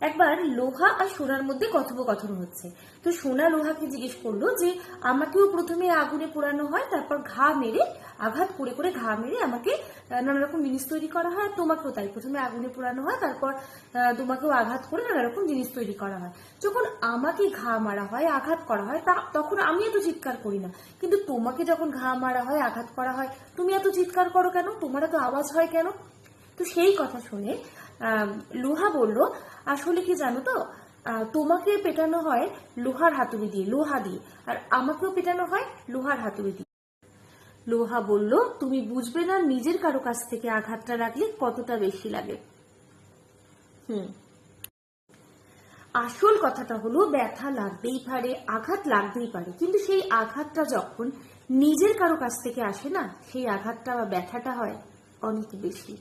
একবার লোহা আর সোনার মধ্যে কথোপকথন হচ্ছে। তো সোনা লোহাকে জিজ্ঞেস করল যে, আমাকেও প্রথমে আগুনে পোড়ানো হয়, তারপর ঘা মেরে, আঘাত করে করে ঘা মেরে আমাকে নানা রকম জিনিস তৈরি করা হয় তোমাকেও তাই প্রথমে আগুনে পোড়ানো হয়, তারপর তোমাকেও আঘাত করে নানা রকম জিনিস তৈরি করা হয়। যখন আমাকে ঘা মারা হয়, আঘাত করা হয়, তা তখন আমি এত চিৎকার করি না। কিন্তু তোমাকে যখন ঘা মারা হয়, আঘাত করা হয়, তুমি এত চিৎকার করো কেন? তোমার এত আওয়াজ হয় কেন? তো সেই কথা শুনে লোহা বলল, আসলে কি জানো তো? তোমাকে পেটানো হয় লোহার হাতুড়ি দিয়ে, লোহা দিয়ে। আর আমাকেও পেটানো হয় লোহার হাতুড়ি দিয়ে। লোহা বলল, তুমি বুঝবে না নিজের কারও কাছ থেকে আঘাতটা রাখলে কতটা বেশি লাগে। হুম। আসল কথাটা হলো, ব্যথা লাগতেই পারে, আঘাত লাগতেই পারে। কিন্তু সেই আঘাতটা যখন নিজের কারও কাছ থেকে আসে না, সেই আঘাতটা বা ব্যথাটা হয় অনেক বেশি।